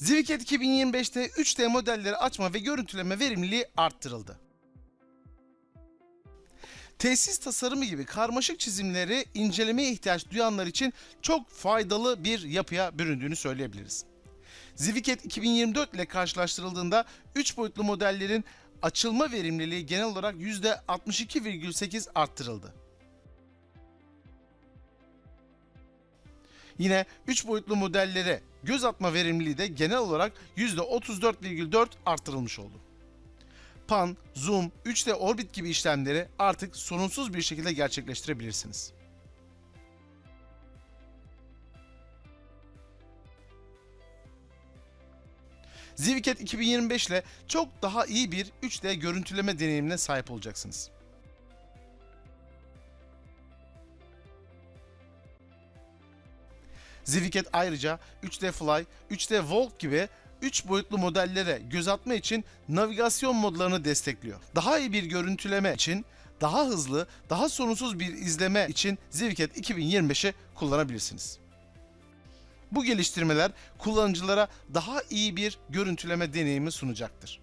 Zwicket 2025'te 3D modelleri açma ve görüntüleme verimliliği arttırıldı. Tesis tasarımı gibi karmaşık çizimleri incelemeye ihtiyaç duyanlar için çok faydalı bir yapıya büründüğünü söyleyebiliriz. Zwicket 2024 ile karşılaştırıldığında 3 boyutlu modellerin açılma verimliliği genel olarak %62,8 arttırıldı. Yine 3 boyutlu modellere göz atma verimliliği de genel olarak %34,4 arttırılmış oldu. Pan, zoom, 3D orbit gibi işlemleri artık sorunsuz bir şekilde gerçekleştirebilirsiniz. Zwicket 2025 ile çok daha iyi bir 3D görüntüleme deneyimine sahip olacaksınız. Zwicket ayrıca 3D Fly, 3D Walk gibi 3 boyutlu modellere göz atma için navigasyon modlarını destekliyor. Daha iyi bir görüntüleme için, daha hızlı, daha sorunsuz bir izleme için Zwicket 2025'i kullanabilirsiniz. Bu geliştirmeler kullanıcılara daha iyi bir görüntüleme deneyimi sunacaktır.